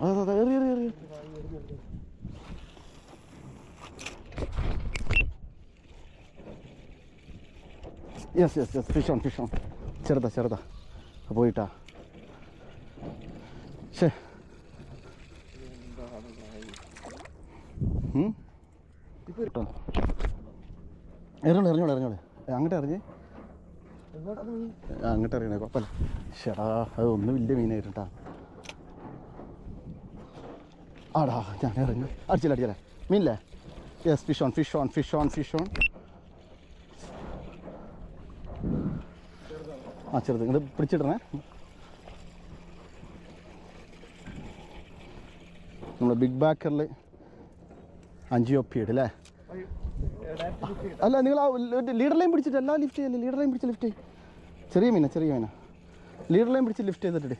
അതെ എറി എറി എറി yes yes yes fish on fish on ചെറുതാ ചെറുതാ. പോയിട്ടാ. ശേ കേട്ടോ. ഇറങ്ങോളൂ ഇറങ്ങോളൂ ഇറങ്ങോളൂ അങ്ങോട്ട് ഇറങ്ങി അങ്ങോട്ട് ഇറങ്ങണേ കുഴപ്പമില്ല ശടാ അത് ഒന്നും വലിയ മീനായിട്ടാ ആടാ ഞാൻ ഇറങ്ങി. അടിച്ചില്ല അടിച്ചില്ല? മീനില്ലേ? Yes fish on fish on fish on fish on ആ ചെറുത്. ഇങ്ങോട്ട് പിടിച്ചിടണേ. നമ്മുടെ ബിഗ് ബാക്കറിൽ അഞ്ച് ഒപ്പിയിട് അല്ലേ അല്ല നിങ്ങൾ ആ ലീഡർ ലൈൻ പിടിച്ചിട്ട് എല്ലാ ലിഫ്റ്റ് ചെയ്യല്ലേ? ലീഡർ ലൈൻ പിടിച്ച് ലിഫ്റ്റ് ചെയ്യും. ചെറിയ മീന ചെറിയ മീന. ലീഡർ ലൈൻ പിടിച്ച് ലിഫ്റ്റ് ചെയ്തിട്ട്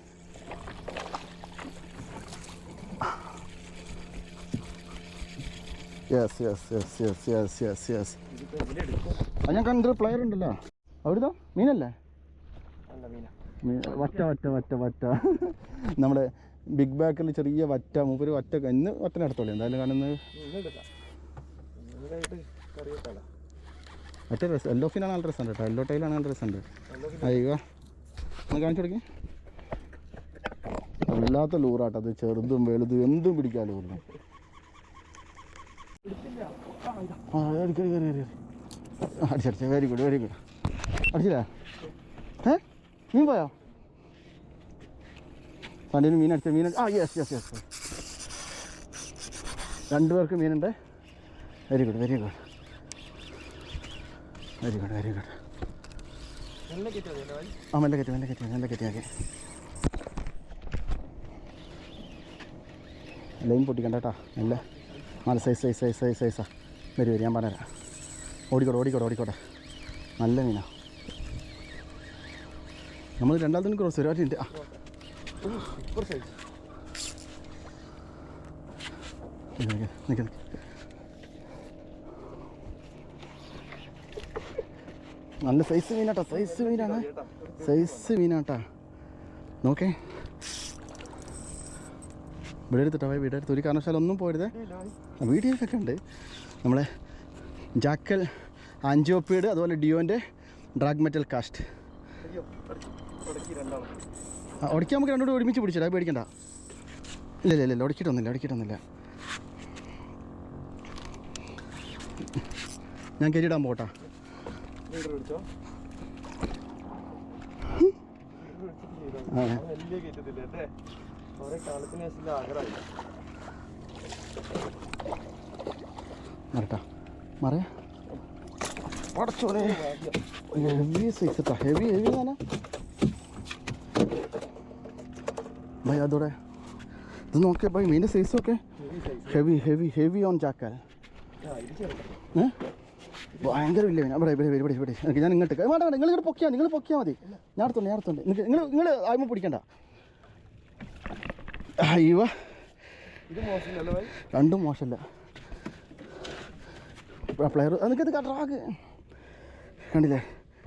yes yes yes yes yes yes yes അത് ഞാൻ കണ്ടൊരു പ്ലെയർ ഉണ്ടല്ലോ. അവിടുത്തെ മീനല്ലേ? മീൻ- വറ്റ വറ്റ വറ്റ വറ്റ നമ്മുടെ ബിഗ് ബാക്കിൽ ചെറിയ വറ്റ മൂപ്പര് വറ്റ ഇന്ന് വറ്റനെ എടുത്തോളൂ. എന്തായാലും കാണുന്നത് മറ്റേ രസം യെല്ലോ ഫിനാണ് നല്ല രസമുണ്ട് കേട്ടോ. എല്ലോ ടൈലാണ് നല്ല രസമുണ്ട് അയ്യോ. ഒന്ന് കാണിച്ചു കൊടുക്കി. വല്ലാത്ത ലൂറാട്ടോ അത്. ചെറുതും വലുതും എന്തും പിടിക്കാൻ ലൂറിന് ആ കയറി കയറി കയറി കയറി അടിച്ചടിച്ച വെരി ഗുഡ് വെരി ഗുഡ് അടിച്ചില്ലേ? ഏ? മീൻ പോയോ? സൺഡേന് മീൻ അടിച്ച മീൻ ആ യെസ് യെസ് യെസ് രണ്ടു പേർക്ക് മീനുണ്ട്. Very good very good very good very good ആ മെല്ലെ കയറ്റി മെല്ലെ കയറ്റി മെല്ലെ കയറ്റിയാക്കി ലൈൻ പൊട്ടിക്കണ്ട കേട്ടോ മെല്ലെ. നല്ല സൈസ് സൈസ് സൈസ് സൈസ് സൈസാ വരും വരും ഞാൻ പറഞ്ഞുതരാം. ഓടിക്കോട്ടെ ഓടിക്കോട്ടെ ഓടിക്കോട്ടെ. നല്ല മീനാ. നമ്മൾ രണ്ടാമത്തെ ക്രോസ് ഒരു മിനിറ്റ് ആ. നല്ല സൈസ് മീനാട്ടാ സൈസ് മീനാണ്. സൈസ് മീനാട്ടാ. നോക്കേ. ഇവിടെ എടുത്തിട്ടാ വീട് എടുത്ത് ഒരു കാരണവശാലൊന്നും പോരുത്. വീഡിയോസൊക്കെ ഉണ്ട്. നമ്മളെ ജാക്കൽ ആൻജിയോപ്പീഡ് അതുപോലെ ഡിയോന്റെ ഡ്രാഗ് മെറ്റൽ കാസ്റ്റ് ഉടക്കി നമുക്ക് രണ്ടുകൂടി ഒരുമിച്ച് പിടിച്ചിടാ. പേടിക്കണ്ട. ഇല്ല ഇല്ല ഇല്ല ഉടക്കിയിട്ടൊന്നുമില്ല ഉടക്കിയിട്ടൊന്നുമില്ല ഞാൻ കയറ്റിടാൻ പോട്ടാ. ആ മറട്ടാ മറിയ. പടച്ചോനെ. ഹെവി സൈസ് ഹെവി ഹെവി അതോടെ. ഇത് നോക്കിയാ ഭയ മീന്റെ സൈസ് ഒക്കെ ഹെവി ഹെവി ഹെവി ഓൺ ചാക്കാൽ ഏ? ഭയങ്കര വലിയ മീൻ ഇവിടെ ഇവിടെ ഇവിടെ ഇവിടെ. എനിക്ക് ഞാൻ ഇങ്ങോട്ട് വേണ്ട വേണ്ട. നിങ്ങൾ ഇങ്ങോട്ട് പൊക്കിയാ നിങ്ങൾ പൊക്കിയാൽ മതി. ഞാൻ അടുത്തുണ്ട് ഞാൻ അടുത്തുണ്ട് നിങ്ങൾ നിങ്ങൾ ആയ്മ പിടിക്കണ്ട. അയ്യോ. ഇത് രണ്ടും മോശമല്ല. പ്ലെയർ എനിക്കത് കട്ടറാക്ക് കണ്ടില്ലേ?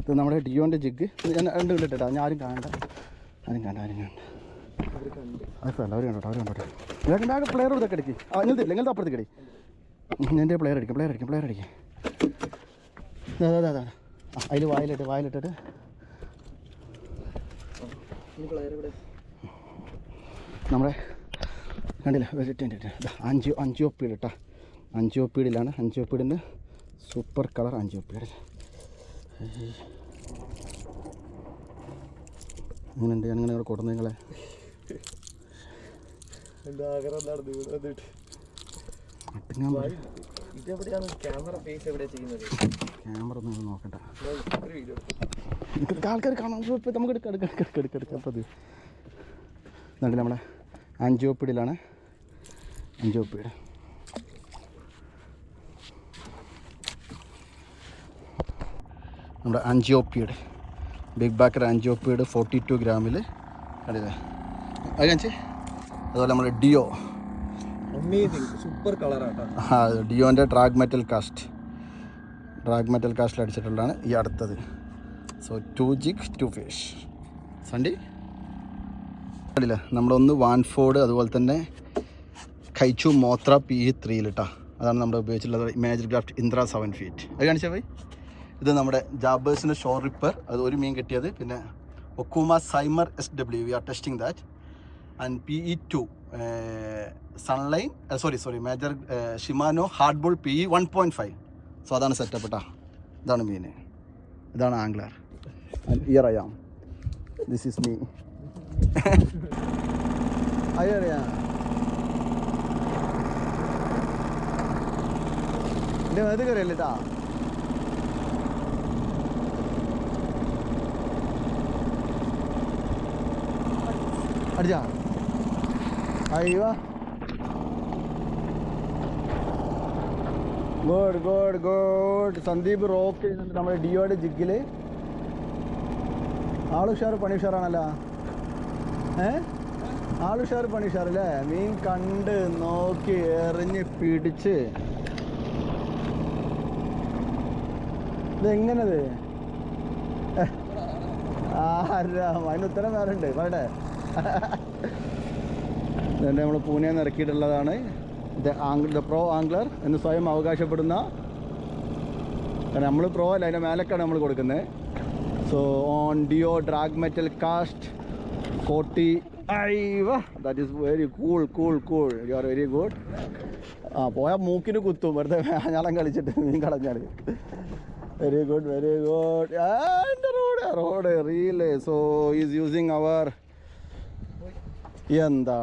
ഇത് നമ്മുടെ ഡിയോന്റെ ജിഗ് ഞാൻ രണ്ട് കണ്ടിട്ടാ ഞാൻ ആരും കാണണ്ട. ആരും കാണണ്ട ആരും കാണണ്ട. അത് അല്ല അവർ കണ്ടോട്ടെ അവർ കണ്ടോട്ടെ ഇതൊക്കെ ആകെ പ്ലെയർ ഇതൊക്കെ അടിക്കും ആ ഇങ്ങനത്തെ ഇല്ല ഇങ്ങനത്തെ അപ്പുറത്തേക്ക് അടി എന്റെ പ്ലെയർ അടിക്കും പ്ലെയർ അടിക്കും പ്ലെയർ അടിക്കും അതെ അതെ അതെ അതിൽ വായിലിട്ട് വായിലിട്ടിട്ട്. നമ്മുടെ കണ്ടില്ല? വെച്ചിട്ടുണ്ട് അഞ്ചോ അഞ്ചോ പീഡ് കേട്ടോ അഞ്ചോ പീഡിലാണ് അഞ്ചോ പീഡിന്റെ സൂപ്പർ കളർ അഞ്ചോ പീഡ് എന്ത് ഞാനിങ്ങനെ ഇവിടെ കൊടുക്കുന്നത് നിങ്ങളെ. ക്യാമറ ഒന്നും ആൾക്കാർ കാണാൻ നമുക്ക് എടുക്കാം എടുക്കാം എടുക്കാം എടുക്കാം എടുക്കാം. നമ്മളെ? അഞ്ചോപ്പിഡിലാണ് അഞ്ചോപ്പിഡ് നമ്മുടെ അഞ്ചോപ്പിയുടെ ബിഗ് ബാക്കർ അഞ്ചോപ്പിയുടെ ഫോർട്ടി ടു ഗ്രാമിൽ കണ്ടില്ലേ? അത് കാണിച്ചേ? അതുപോലെ നമ്മുടെ ഡിയോ സൂപ്പർ കളറാണ് ആ ഡിയോന്റെ drag metal cast drag metal കാസ്റ്റിൽ അടിച്ചിട്ടുള്ളതാണ് ഈ അടുത്തത്. So to jig to fish സണ്ടി കണ്ടില്ല? നമ്മളൊന്ന് വാൻഫോർഡ് അതുപോലെ തന്നെ കൈച്ചു മോത്ര പി ത്രീ കേട്ടോ അതാണ് നമ്മൾ ഉപയോഗിച്ചിട്ടുള്ളത് ഇമാജിക് ഗ്രാഫ്റ്റ് ഇന്ദ്ര സെവൻ ഫീറ്റ് അത് കാണിച്ചാൽ പോയി? ഇത് നമ്മുടെ ജാബേഴ്സിന്റെ ഷോർ റിപ്പർ. അത് ഒരു മീൻ കിട്ടിയത്. പിന്നെ ഒക്കൂമ സൈമർ S W V R testing that and P E two Sunline sorry sorry major Shimano hard ball P E one point five so അതാണ് സെറ്റപ്പ് കേട്ടോ ഇതാണ് മീൻ ഇതാണ് angler here I am this is me അയ്യോ അറിയാം എന്റെ മേത് കയറിയല്ലേ താ അടിച്ചാ? അയ്യോ. God god god. Sandeep rock ചെയ്യുന്നുണ്ട് നമ്മുടെ ഡിയോയുടെ ജിഗിൽ ആളുഷാറ് പണി ഉഷാറാണല്ലോ. ഏ? ആളുഷാർ പണി അല്ലേ മീൻ കണ്ട് നോക്കി എറിഞ്ഞ് പിടിച്ച്. ഇതെങ്ങനത്? ആരാമ അതിന് ഉത്തരം വേറെ ഉണ്ട് പറയട്ടെ ഇതെന്റെ നമ്മൾ പൂനെന്ന് ഇറക്കിയിട്ടുള്ളതാണ്. The angler the pro angler എന്ന് സ്വയം അവകാശപ്പെടുന്ന നമ്മൾ പ്രോ അല്ല അതിന്റെ മേലക്കാണ് നമ്മൾ കൊടുക്കുന്നത്. So on deo drag metal cast forty that is very cool cool cool you are very good ആ പോയാൽ മൂക്കിന് കുത്തും. വെറുതെ ഞാളം കളിച്ചിട്ട് മീൻ കളഞ്ഞാൽ very good very good rod rod relay so is using അവർ എന്താ?